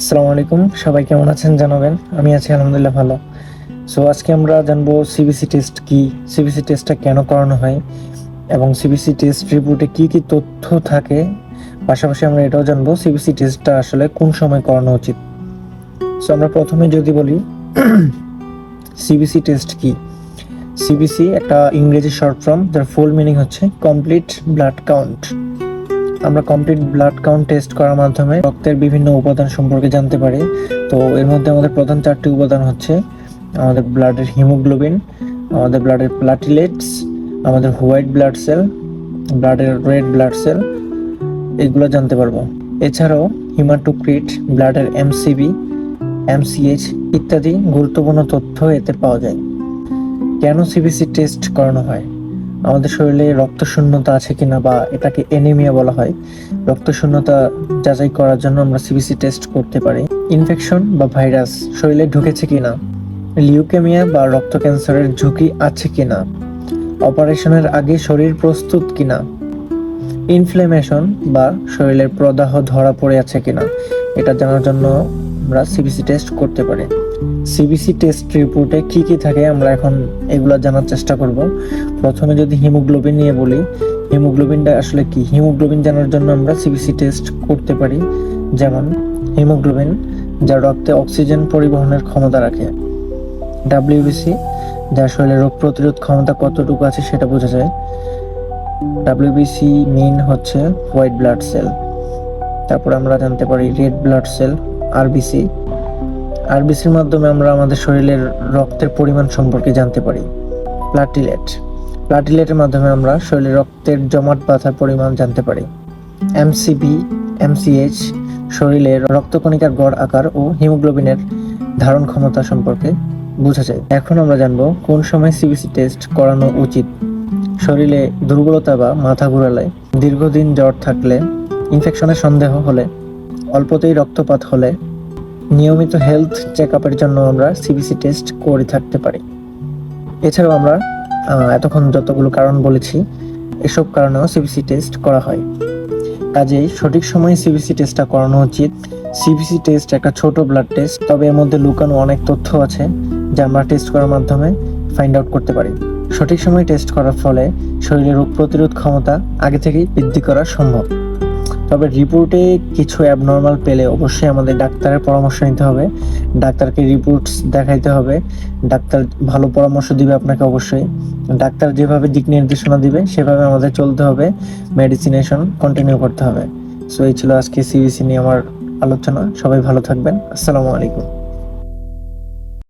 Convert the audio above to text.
আসসালামু আলাইকুম। সবাই কেমন আছেন জানাবেন? আমি আছি আলহামদুলিল্লাহ ভালো। সো আজকে আমরা জানব সিবিসি টেস্ট কি? সিবিসি টেস্টটা কেন করানো হয়? এবং সিবিসি টেস্ট রিপোর্টে কি কি তথ্য থাকে? পাশাপাশি আমরা এটাও জানব সিবিসি টেস্টটা আসলে কোন সময় করানো উচিত। সো আমরা প্রথমে যদি বলি সিবিসি টেস্ট কি? সিবিসি একটা ইংরেজি শর্ট ফর্ম যার ফুল মিনিং হচ্ছে কমপ্লিট ব্লাড কাউন্ট আমরা কমপ্লিট ব্লাড কাউন্ট টেস্ট করার মাধ্যমে রক্তের বিভিন্ন উপাদান সম্পর্কে জানতে পারি। তো এর মধ্যে আমাদের প্রধান চারটি উপাদান হচ্ছে, আমাদের ব্লাডের হিমোগ্লোবিন আমাদের ব্লাডের প্লাটিলেটস আমাদের হোয়াইট ব্লাড সেল ব্লাডের রেড ব্লাড সেল এগুলো জানতে পারব। এছাড়াও হিমাটোক্রিট ব্লাডের এমসিবি এমসিএইচ ইত্যাদি গুরুত্বপূর্ণ তথ্য এতে পাওয়া যায়। কেন সিবিসি টেস্ট করানো হয়? আমাদের শরীরে রক্ত শূন্যতা আছে কিনা বা এটাকে এনিমিয়া বলা হয় রক্ত শূন্যতা যাচাই করার জন্য আমরা সিবিসি টেস্ট করতে পারি। ইনফেকশন বা ভাইরাস শরীরে ঢুকেছে কিনা লিউকেমিয়া বা রক্ত ক্যান্সারের ঝুঁকি আছে কিনা, অপারেশনের আগে শরীর প্রস্তুত কিনা ইনফ্লেমেশন বা শরীরের প্রদাহ ধরা পড়ে আছে কিনা, এটা জানার জন্য আমরা সিবিসি টেস্ট করতে পারি। সিবিসি টেস্ট রিপোর্টে কি কি থাকে আমরা এখন এগুলো জানার চেষ্টা করব। প্রথমে যদি হিমোগ্লোবিন নিয়ে বলি, হিমোগ্লোবিনটা আসলে কি? হিমোগ্লোবিন জানার জন্য আমরা সিবিসি টেস্ট করতে পারি। যেমন, হিমোগ্লোবিন, যা রক্তে অক্সিজেন পরিবহনের ক্ষমতা রাখে। ডাব্লিউবিসি যা শরীরে রোগ প্রতিরোধ ক্ষমতা কতটুকু আছে সেটা বোঝা যায়। ডাব্লিউবিসি মিন হচ্ছে হোয়াইট ব্লাড সেল তারপর আমরা জানতে পারি রেড ব্লাড সেল আরবিসি আরবিসির মাধ্যমে আমরা আমাদের শরীরের রক্তের পরিমাণ সম্পর্কে জানতে পারি। প্লাটিলেট। প্লাটিলেটের মাধ্যমে আমরা শরীরে রক্তের জমাট বাঁধার পরিমাণ জানতে পারি। এমসিবি, এমসিএইচ, শরীরে রক্তকণিকার গড় আকার ও হিমোগ্লোবিনের ধারণ ক্ষমতা সম্পর্কে বোঝা যায়। এখন আমরা জানব কোন সময় সিবিসি টেস্ট করানো উচিত। শরীরে দুর্বলতা বা মাথা ঘুরালে, দীর্ঘদিন জ্বর থাকলে, ইনফেকশনের সন্দেহ হলে, অল্পতেই রক্তপাত হলে নিয়মিত হেলথ চেক আপের জন্য আমরা সিবিসি টেস্ট করে থাকতে পারি। এছাড়াও আমরা এতক্ষণ যতগুলো কারণ বলেছি, এসব কারণেও সিবিসি টেস্ট করা হয়। কাজেই সঠিক সময়ে সিবিসি টেস্টটা করানো উচিত। সিবিসি টেস্ট একটা ছোট ব্লাড টেস্ট তবে এর মধ্যে লুকানো অনেক তথ্য আছে, যা আমরা টেস্ট করার মাধ্যমে ফাইন্ড আউট করতে পারি। সঠিক সময়ে টেস্ট করার ফলে শরীরের রোগ প্রতিরোধ ক্ষমতা আগে থেকেই বৃদ্ধি করা সম্ভব। তবে রিপোর্টে কিছু অ্যাবনর্মাল পেলে অবশ্যই আমাদের ডাক্তারের পরামর্শ নিতে হবে। ডাক্তারকে রিপোর্টস দেখাইতে হবে। ডাক্তার ভালো পরামর্শ দিবে আপনাকে অবশ্যই। ডাক্তার যেভাবে দিক নির্দেশনা দিবে, সেভাবে আমাদের চলতে হবে। মেডিসিনেশন কন্টিনিউ করতে হবে। সো এই ছিল আজকে সিবিসি নিয়ে আমার আলোচনা। সবাই ভালো থাকবেন। আসসালামু আলাইকুম।